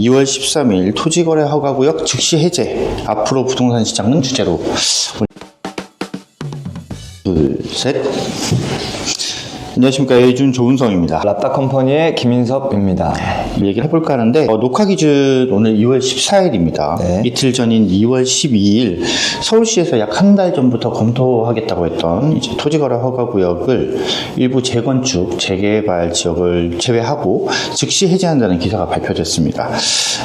2월 13일 토지거래 허가구역 즉시 해제. 앞으로 부동산 시장은 주제로. 둘, 셋. 안녕하십니까. 예준 조은성입니다. 랍다 컴퍼니의 김인섭입니다. 얘기를 해볼까 하는데 어, 녹화 기준 오늘 2월 14일입니다. 네. 이틀 전인 2월 12일 서울시에서 약 한 달 전부터 검토하겠다고 했던 이제 토지거래 허가 구역을 일부 재건축, 재개발 지역을 제외하고 즉시 해제한다는 기사가 발표됐습니다.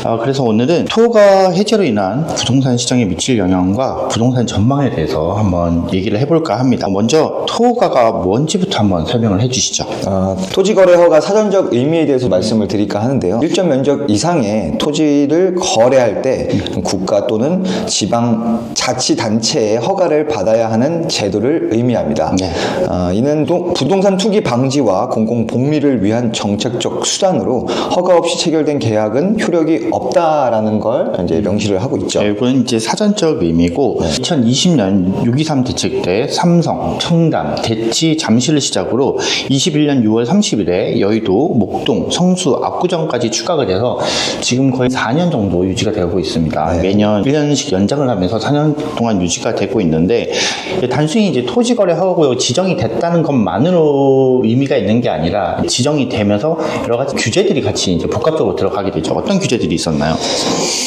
어, 그래서 오늘은 토가 해제로 인한 부동산 시장에 미칠 영향과 부동산 전망에 대해서 한번 얘기를 해볼까 합니다. 먼저 토가가 뭔지부터 한번 설명을 해주시죠. 어, 토지거래 허가 사전적 의미에 대해서 말씀을 드릴까 하는데요. 일정 면적 이상의 토지를 거래할 때 국가 또는 지방 자치단체의 허가를 받아야 하는 제도를 의미합니다. 네. 어, 이는 도- 부동산 투기 방지와 공공 복리를 위한 정책적 수단으로 허가 없이 체결된 계약은 효력이 없다라는 걸 이제 명시를 하고 있죠. 결국은 이제 사전적 의미고 2020년 6.23 대책 때 삼성, 청담, 대치, 잠실을 시작으로 21년 6월 30일에 여의도, 목동, 성수, 압구정까지 추가가 돼서 지금 거의 4년 정도 유지가 되고 있습니다. 매년 1년씩 연장을 하면서 4년 동안 유지가 되고 있는데 단순히 이제 토지 거래 허가구역 지정이 됐다는 것만으로 의미가 있는 게 아니라 지정이 되면서 여러 가지 규제들이 같이 이제 복합적으로 들어가게 되죠. 어떤 규제들이 있었나요?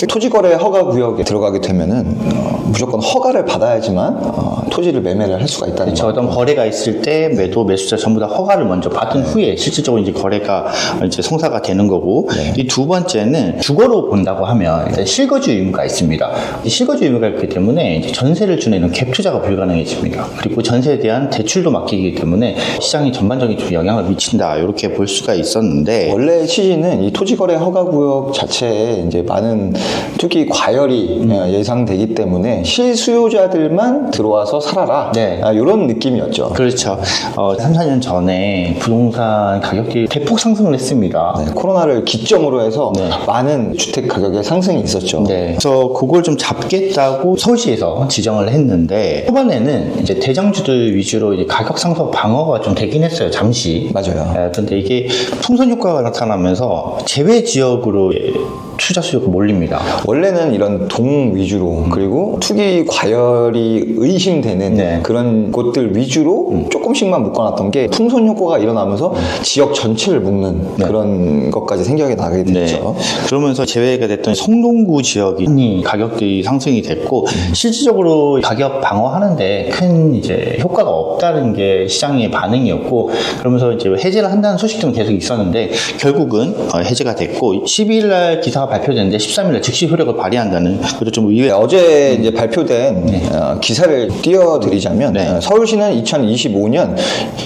토지 거래 허가 구역에 들어가게 되면은 어, 무조건 허가를 받아야지만 어, 토지를 매매를 할 수가 있다는 그렇죠. 거. 어떤 거래가 있을 때 매도 매수자 전부 다 허가를 먼저 받은 후에 실질적으로 이제 거래가 이제 성사가 되는 거고 이두 번째는 주거로 본다고 하면 일단 실거주 의무가 있습니다. 이 실거주 의무가 있기 때문에 이제 전세를 주는 갭 투자가 불가능해집니다. 그리고 전세에 대한 대출도 맡기기 때문에 시장이 전반적인 좀 영향을 미친다 이렇게 볼 수가 있었는데 원래 취지는 이 토지거래 허가 구역 자체에 이제 많은 투기 과열이 음. 어, 예상되기 때문에 실수요자들만 들어와서 살아라. 네. 아, 이런 느낌이었죠. 그렇죠. 어, 3, 4년 전에 부동산 가격이 대폭 상승을 했습니다. 네, 코로나를 기점으로 해서 네. 많은 주택 가격의 상승이 있었죠. 네. 그래서 그걸 좀 잡겠다고 서울시에서 지정을 했는데 초반에는 이제 대장주들 위주로 이제 가격 상승 방어가 좀 되긴 했어요. 잠시. 맞아요. 예, 근데 이게 풍선 효과가 나타나면서 제외 지역으로 예, 투자 수요가 몰립니다. 원래는 이런 동 위주로 그리고 투기 과열이 의심되는 네. 그런 곳들 위주로 조금씩만 묶어놨던 게 풍선 효과가 일어나면서 지역 전체를 묶는 그런 것까지 생각이 나게 됐죠. 네. 그러면서 제외가 됐던 성동구 지역이 많이 가격들이 상승이 됐고 실질적으로 가격 방어하는데 큰 이제 효과가 없다는 게 시장의 반응이었고 그러면서 이제 해제를 한다는 소식들은 계속 있었는데 결국은 어, 해제가 됐고 12일 날 기사가 발표됐는데 13일 날 즉시 효력을 발휘한다는 그것도 좀 의외. 네, 어제 이제 발표된 어, 기사를 띄워드리자면 네. 어, 서울시는 2025년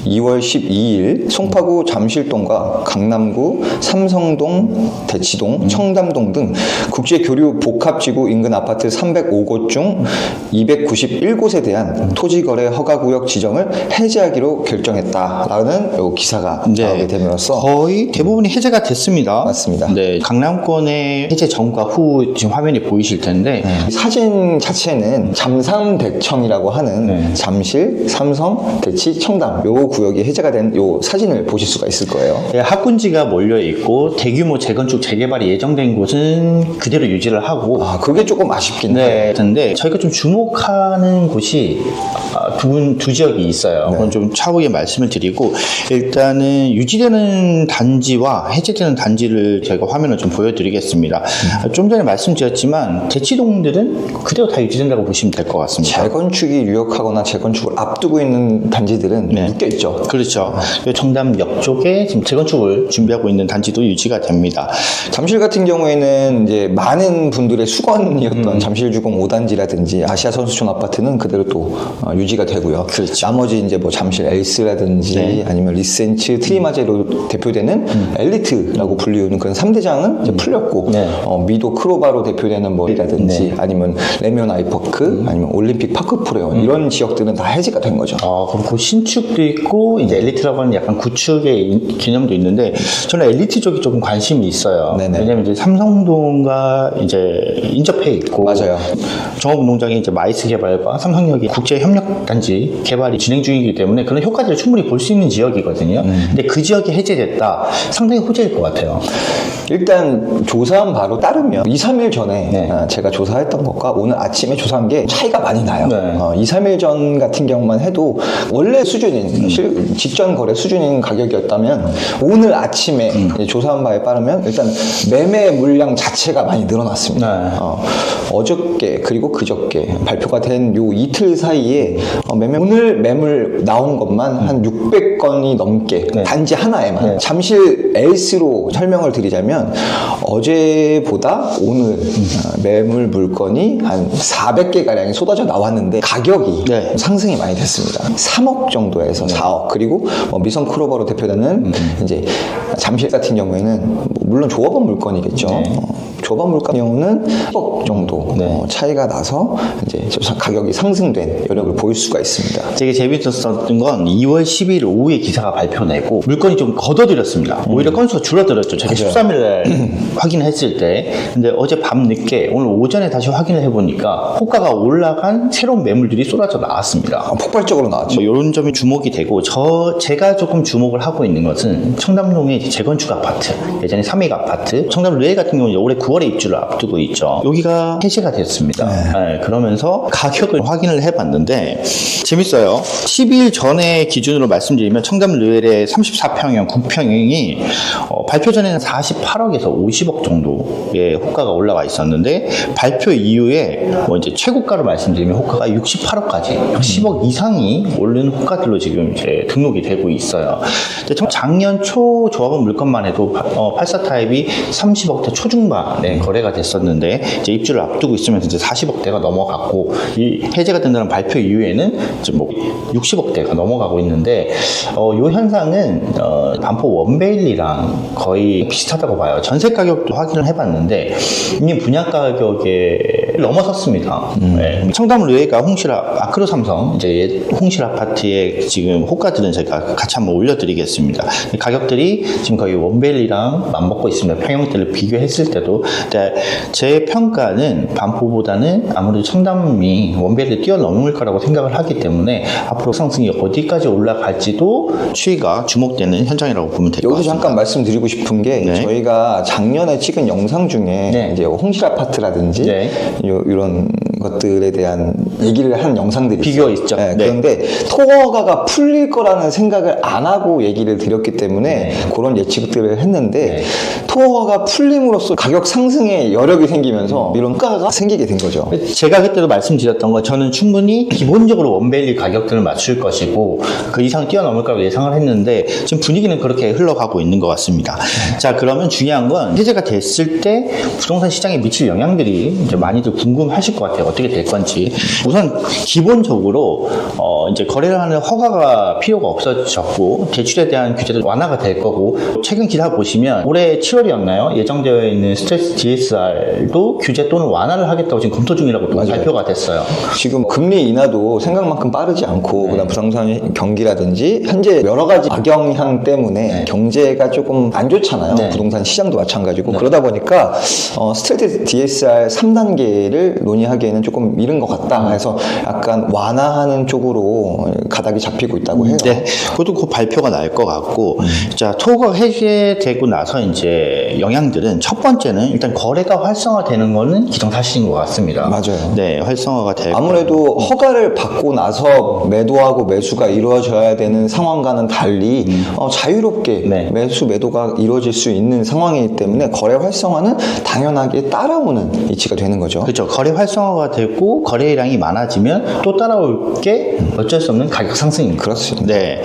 2월 12일 송파구 잠실동과 강남구 삼성동, 대치동, 청담동 등 국제교류 복합지구 인근 아파트 305곳 중 291곳에 대한 토지거래 허가구역 지정을 해제하기로 결정했다라는 요 기사가 나오게 됨으로써 네. 거의 대부분이 해제가 됐습니다. 맞습니다. 네, 강남권의 해제 전과 후 지금 화면이 보이실 텐데 이 사진 자체는 잠삼대청이라고 하는 네. 잠실, 삼성, 대치, 청담 요 구역이 해제 가 된 요 사진을 보실 수가 있을 거예요. 네, 학군지가 몰려 있고 대규모 재건축 재개발이 예정된 곳은 그대로 유지를 하고 아 그게 조금 아쉽긴 해요. 네, 근데 저희가 좀 주목하는 곳이 아, 두, 분- 두 지역이 있어요. 네. 그건 좀 차후에 말씀을 드리고 일단은 유지되는 단지와 해제되는 단지를 저희가 화면을 좀 보여드리겠습니다. 음. 아, 좀 전에 말씀드렸지만 대치동들은 그대로 다 유지된다고 보시면 될 것 같습니다. 재건축이 유력하거나 재건축을 앞두고 있는 단지들은 네. 묶여 있죠. 그렇죠. 청담역 쪽에 지금 재건축을 준비하고 있는 단지도 유지가 됩니다. 잠실 같은 경우에는 이제 많은 분들의 수건이었던 음. 잠실 주공 5단지라든지 아시아 선수촌 아파트는 그대로 또 어, 유지가 되고요. 그렇죠. 나머지 이제 뭐 잠실 엘스라든지 네. 아니면 리센츠, 트리마제로 대표되는 엘리트라고 불리우는 그런 3대장은 이제 풀렸고 음. 네. 어, 미도 크로바로 대표되는 뭐라든지 네. 아니면 레미온 아이퍼크 아니면 올림픽 파크 프레온 음. 이런 지역들은 다 해지가 된 거죠. 어, 그럼 그 신축도 있고, 이제 엘리트라고 하는 약간 구축의 인- 개념도 있는데, 저는 엘리트 쪽이 조금 관심이 있어요. 네네. 왜냐면 이제 삼성동과 이제 인접해 있고, 맞아요. 종합운동장이 이제 마이스 개발과 삼성역이 국제 협력 단지 개발이 진행 중이기 때문에 그런 효과들을 충분히 볼 수 있는 지역이거든요. 근데 그 지역이 해제됐다. 상당히 호재일 것 같아요. 일단 조사한 바로 따르면 2, 3일 전에 네. 아, 제가 조사했던 것과 오늘 아침에 조사한 게 차이가 많이 나요. 네. 어, 2, 3일 전 같은 경우만 해도 원래 수준인 실- 직전 거래 수준인 가격이었다면 오늘 아침에 이제 조사한 바에 따르면 일단 매매 물량 자체가 많이 늘어났습니다. 네. 어, 어저께 그리고 그저께 발표가 된 요 이틀 사이에 어, 매매 오늘 매물 나온 것만 한 600건이 넘게 네. 단지 하나에만 네. 잠실 에이스로 설명을 드리자면 어제보다 오늘 어, 매물 물건이 한 400개 가량이 쏟아져 나왔는데 가격이 네. 상승이 많이 됐습니다. 3억 정도에서 4억 그리고 뭐 미성 크로버로 대표되는 이제 잠실 같은 경우에는 뭐 물론 조합원 물건이겠죠. 네. 어, 조합원 물건 경우는 10억 정도 네. 어, 차이가 나서 이제 저 가격이 상승된 여력을 보일 수가 있습니다. 되게 재밌었던 건 2월 10일 오후에 기사가 발표내고 물건이 좀 걷어들였습니다. 오히려 건수가 줄어들었죠. 제가 13일 날 확인했을 때. 근데 어제 밤 늦게 오늘 오전에 다시 확인을 해보니까 호가가 올라간 새로운 매물들이 쏟아져 나왔습니다. 어, 폭발적으로 나왔죠. 뭐 이런 점이 주목이 되고 저 제가 조금 주목을 하고 있는 것은 청담동의 재건축 아파트 예전에 삼익 아파트 청담 르에 같은 경우는 올해 9월 에 입주를 앞두고 있죠. 여기가 해제가 됐습니다. 네, 그러면서 가격을 확인을 해봤는데 재밌어요. 12일 전에 기준으로 말씀드리면 청담 르엘의 34평형 9평형이 어, 발표 전에는 48억에서 50억 정도의 호가가 올라가 있었는데 발표 이후에 뭐 이제 최고가로 말씀드리면 호가가 68억까지 10억 이상이 오른 호가들로 지금 이제 등록이 되고 있어요. 작년 초 조합원 물건만 해도 어, 84 타입이 30억대 초중반에 거래가 됐었는데 이제 입주를 앞두고 있으면서 이제 40억대가 넘어갔고 이 해제가 된다는 발표 이후에는 뭐 60억대가 넘어가고 있는데 어, 이 현상은 어, 반포 원베일리랑 거의 비슷하다고 봐요. 전세 가격도 확인을 해봤는데 이미 분양 가격에 넘어섰습니다. 네. 청담 르웨가 홍실 아- 아크로 삼성 이제 옛 홍실 아파트의 지금 호가들은 제가 같이 한번 올려드리겠습니다. 가격들이 지금 거의 원벨리랑 맞먹고 있습니다. 평형대를 비교했을 때도 제 평가는 반포보다는 아무래도 청담이 원벨리 뛰어넘을 거라고 생각을 하기 때문에 앞으로 상승이 어디까지 올라갈지도 추이가 주목되는 현장이라고 보면 될 것 같습니다. 잠깐 말씀드리고 싶은 게 네. 저희가 작년에 찍은 영상 중에 네. 이제 홍실 아파트라든지 네. 요- 이런 것들에 대한 얘기를 한 영상들이 비교 있어요. 있죠. 네, 네. 그런데 토어가가 풀릴 거라는 생각을 안 하고 얘기를 드렸기 때문에 네. 그런 예측들을 했는데 네. 토어가 풀림으로써 가격 상승에 여력이 생기면서 이런 가가 생기게 된 거죠. 제가 그때도 말씀드렸던 거 저는 충분히 기본적으로 원벨리 가격들을 맞출 것이고 그 이상 뛰어넘을 거라고 예상을 했는데 지금 분위기는 그렇게 흘러가고 있는 것 같습니다. 자 그러면 중요한 건 해제가 됐을 때 부동산 시장에 미칠 영향들이 이제 많이들 궁금하실 것 같아요. 어떻게 될 건지 우선 기본적으로 어 이제 거래를 하는 허가가 필요가 없어졌고 대출에 대한 규제도 완화가 될 거고 최근 기사 보시면 올해 7월이었나요? 예정되어 있는 스트레스 DSR도 규제 또는 완화를 하겠다고 지금 검토 중이라고 또 맞아요. 발표가 됐어요. 지금 금리 인하도 생각만큼 빠르지 않고 그다음 부동산 경기라든지 현재 여러 가지 악영향 때문에 경제가 조금 안 좋잖아요. 네. 부동산 시장도 마찬가지고 그러다 보니까 어, 스트레이트 DSR 3단계를 논의하기에는 조금 이른 것 같다 해서 약간 완화하는 쪽으로 가닥이 잡히고 있다고 해요. 네, 그것도 그 발표가 날 것 같고, 자, 토가 해제되고 나서 이제 영향들은 첫 번째는 일단 거래가 활성화되는 거는 기정사실인 것 같습니다. 맞아요. 네, 활성화가 될 아무래도 허가를 받고 나서 매도하고 매수가 이루어져야 되는 상황과는 달리 어, 자유롭게 네. 매수 매도가 이루어질 수 있는 상황이기 때문에 거래 활성화는 당연하게 따라오는 이치가 되는 거죠. 그렇죠. 거래 활성화가 되고 거래량이 많아지면 또 따라올 게 어쩔 수 없는 가격 상승입니다. 그렇습니다. 네.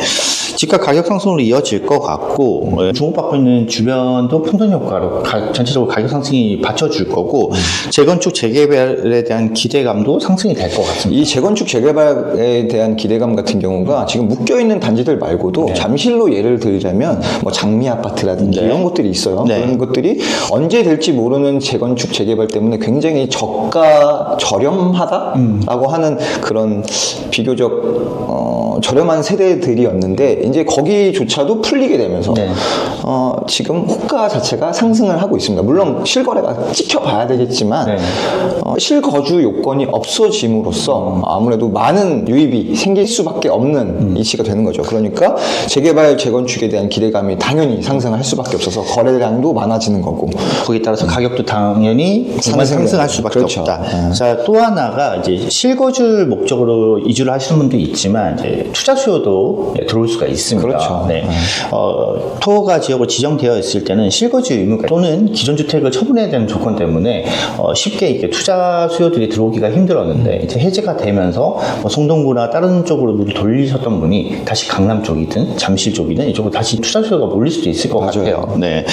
집값 가격 상승으로 이어질 것 같고 어, 주목받고 있는 주변도 풍선 효과로 가- 전체적으로 가격 상승이 받쳐줄 거고 재건축 재개발에 대한 기대감도 상승이 될 것 같습니다. 이 재건축 재개발에 대한 기대감 같은 경우가 지금 묶여 있는 단지들 말고도 네. 잠실로 예를 들자면 뭐 장미 아파트라든지 네. 이런 것들이 있어요. 네. 그런 것들이 언제 될지 모르는 재건축 재개발 때문에 굉장히 저가 저 렴하다라고 하는 그런 비교적 어, 저렴한 세대들이었는데 이제 거기조차도 풀리게 되면서 네. 어, 지금 호가 자체가 상승을 하고 있습니다. 물론 실거래가 지켜봐야 되겠지만 네. 어, 실거주 요건이 없어짐으로써 아무래도 많은 유입이 생길 수밖에 없는 이치가 되는 거죠. 그러니까 재개발 재건축에 대한 기대감이 당연히 상승할 수밖에 없어서 거래량도 많아지는 거고 거기에 따라서 가격도 당연히 상승을 상승할. 수밖에 그렇죠. 없다. 네. 자, 또 하나가 이제 실거주 목적으로 이주를 하시는 분도 있지만 이제 투자 수요도 예, 들어올 수가 있습니다. 그렇죠. 네. 어, 토가 지역으로 지정되어 있을 때는 실거주 의무 또는 기존 주택을 처분해야 되는 조건 때문에 어, 쉽게 이렇게 투자 수요들이 들어오기가 힘들었는데 이제 해제가 되면서 뭐 성동구나 다른 쪽으로 눈을 돌리셨던 분이 다시 강남 쪽이든 잠실 쪽이든 이쪽으로 다시 투자 수요가 몰릴 수도 있을 것 맞아요. 같아요. 네.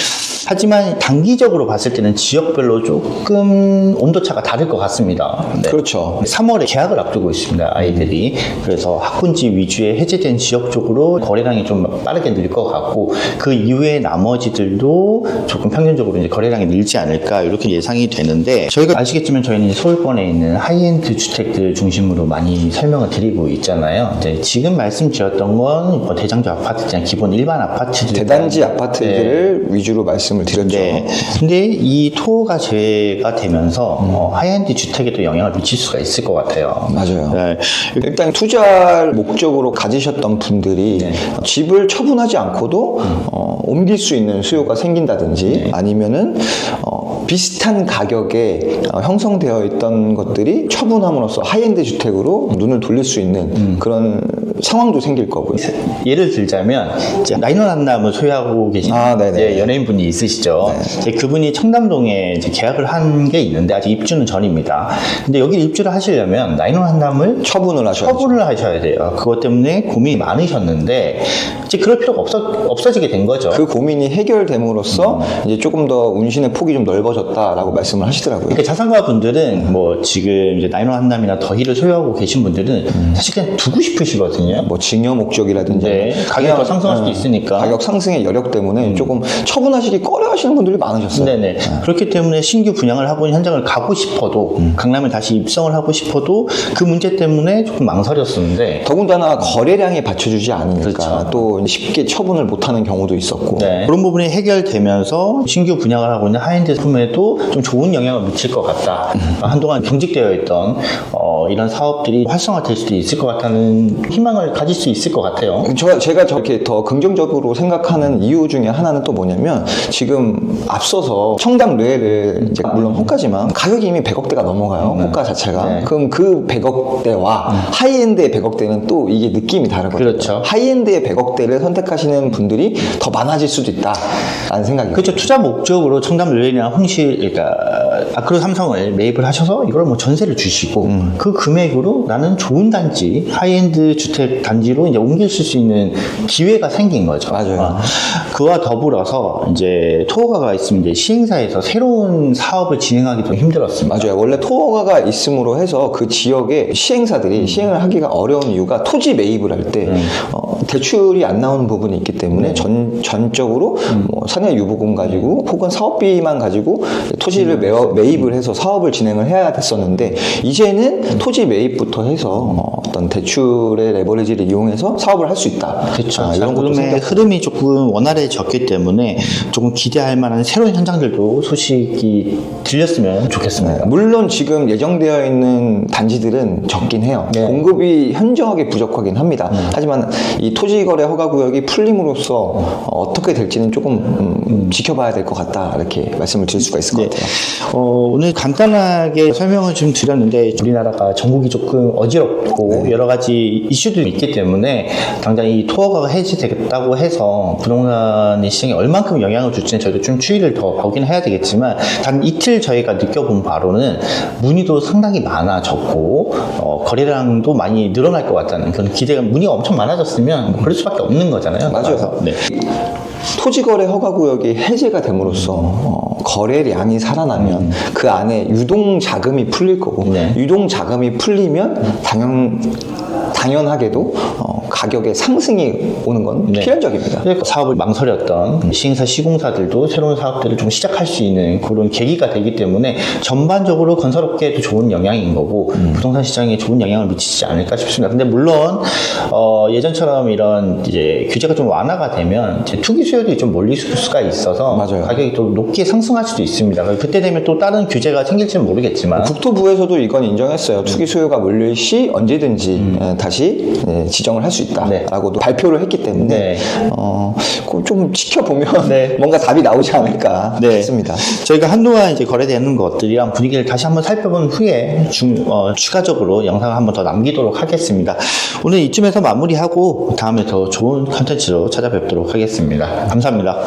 하지만 단기적으로 봤을 때는 지역별로 조금 온도차가 다를 것 같습니다. 네. 그렇죠. 3월에 계약을 앞두고 있습니다. 아이들이. 그래서 학군지 위주의 해제된 지역 쪽으로 거래량이 좀 빠르게 늘 것 같고 그 이후에 나머지들도 조금 평균적으로 이제 거래량이 늘지 않을까 이렇게 예상이 되는데 저희가 아시겠지만 저희는 서울권에 있는 하이엔드 주택들 중심으로 많이 설명을 드리고 있잖아요. 이제 지금 말씀드렸던 건뭐 대장주 아파트나 기본 일반 아파트들 대단지 아파트들을 위주로 말씀 을 드렸죠. 네. 근데 이 토가 제가 되면서 어, 하이엔드 주택에도 영향을 미칠 수가 있을 것 같아요. 맞아요. 네. 일단 투자를 목적으로 가지셨던 분들이 네. 집을 처분하지 않고도 어, 옮길 수 있는 수요가 생긴다든지 네. 아니면은 어, 비슷한 가격에 어, 형성되어 있던 것들이 처분함으로써 하이엔드 주택으로 눈을 돌릴 수 있는 음. 그런 상황도 생길 거고요. 예를 들자면 이제 나인원 한남을 소유하고 계신 아, 네네. 이제 연예인분이 있으시죠. 이제 그분이 청담동에 계약을 한 게 있는데 아직 입주는 전입니다. 근데 여기 입주를 하시려면 나인원 한남을 처분을 하셔야 죠 처분을 하셔야 돼요. 그것 때문에 고민이 많으셨는데 이제 그럴 필요가 없어 없어지게 된 거죠. 그 고민이 해결됨으로써 이제 조금 더 운신의 폭이 좀 넓어졌다라고 말씀을 하시더라고요. 그러니까 자산가 분들은 뭐 지금 이제 나인원 한남이나 더희를 소유하고 계신 분들은 사실 그냥 두고 싶으시거든요. 뭐 증여 목적이라든지 네, 가격이 더 상승할 수도 어, 있으니까. 음. 가격 상승의 여력 때문에 조금 처분하시기 꺼려하시는 분들이 많으셨어요. 네네. 그렇기 때문에 신규 분양을 하고 있는 현장을 가고 싶어도 강남에 다시 입성을 하고 싶어도 그 문제 때문에 조금 망설였었는데 더군다나 거래량에 받쳐주지 않으니까 그렇죠. 또 쉽게 처분을 못하는 경우도 있었고 네. 그런 부분이 해결되면서 신규 분양을 하고 있는 하이엔드 품에도 좀 좋은 영향을 미칠 것 같다. 한동안 경직되어 있던 어, 이런 사업들이 활성화될 수도 있을 것 같다는 희망을 가질 수 있을 것 같아요. 저, 제가 저렇게 더 긍정적으로 생각하는 이유 중에 하나는 또 뭐냐면 지금 앞서서 청담 뇌를 이제 물론 호가지만 가격이 이미 100억대가 넘어가요 호가 자체가 네. 그럼 그 100억대와 하이엔드의 100억대는 또 이게 느낌이 다르거든요 그렇죠. 하이엔드의 100억대를 선택하시는 분들이 더 많아질 수도 있다라는 생각이 그렇죠. 투자 목적으로 청담 르렌이나 홍실, 그러니까 아크로 삼성을 매입을 하셔서 이걸 뭐 전세를 주시고 음. 그 금액으로 나는 좋은 단지, 하이엔드 주택 단지로 이제 옮길 수 있는 기회가 생긴 거죠. 맞아요. 어, 그와 더불어서 이제 토호가가 있으면 이제 시행사에서 새로운 사업을 진행하기 좀 힘들었습니다. 맞아요. 원래 토어가 있음으로 해서 그 지역에 시행사들이 시행을 하기가 어려운 이유가 토지 매입을 할때 어, 대출이 안 나오는 부분이 있기 때문에 전, 전적으로 뭐 사내 유보금 가지고 혹은 사업비만 가지고 토지를 매어, 매입을 해서 사업을 진행을 해야 됐었는데 이제는 토지 매입부터 해서 어, 어떤 대출의 레버 리지를 이용해서 사업을 할 수 있다. 그렇죠. 아, 이런 것도 생각. 흐름이 조금 원활해졌기 때문에 조금 기대할 만한 새로운 현장들도 소식이 들렸으면 좋겠습니다. 물론 지금 예정되어 있는 단지들은 적긴 해요. 네. 공급이 현저하게 부족하긴 합니다. 하지만 이 토지거래 허가구역이 풀림으로써 어, 어떻게 될지는 조금 음, 지켜봐야 될 것 같다 이렇게 말씀을 드릴 수가 있을 것 같아요. 어, 오늘 간단하게 설명을 좀 드렸는데 우리나라가 전국이 조금 어지럽고 여러 가지 이슈들 이 있기 때문에 당장 이 토어가 해지되겠다고 해서 부동산의 시장에 얼만큼 영향을 줄지는 저희도 좀 추이를 더 보긴 해야 되겠지만 단 이틀 저희가 느껴본 바로는 문의도 상당히 많아졌고 어, 거래량도 많이 늘어날 것 같다는 그런 기대가 문의가 엄청 많아졌으면 그럴 수밖에 없는 거잖아요. 맞아요. 그래서, 네. 토지거래 허가구역이 해제가 됨으로써 어, 거래량이 살아나면 그 안에 유동 자금이 풀릴 거고 네. 유동 자금이 풀리면 당연 당연하게도 어, 가격의 상승이 오는 건 네. 필연적입니다. 사업을 망설였던 시행사 시공사들도 새로운 사업들을 좀 시작할 수 있는 그런 계기가 되기 때문에 전반적으로 건설업계에도 좋은 영향인 거고 부동산 시장에 좋은 영향을 미치지 않을까 싶습니다. 근데 물론 어, 예전처럼 이런 이제 규제가 좀 완화가 되면 투기 수요들이 좀 몰릴 수가 있어서 맞아요. 가격이 또 높게 상승할 수도 있습니다. 그때 되면 또 다른 규제가 생길지는 모르겠지만 국토부에서도 이건 인정했어요. 투기 수요가 몰릴 시 언제든지 에, 다시 에, 지정을 할수 음. 네. 있다라고도 발표를 했기 때문에 네. 어, 좀 지켜보면 네. 뭔가 답이 나오지 않을까 네. 싶습니다. 저희가 한동안 이제 거래되는 것들이랑 분위기를 다시 한번 살펴본 후에 중, 어, 추가적으로 영상을 한번 더 남기도록 하겠습니다. 오늘 이쯤에서 마무리하고 다음에 더 좋은 컨텐츠로 찾아뵙도록 하겠습니다. 감사합니다.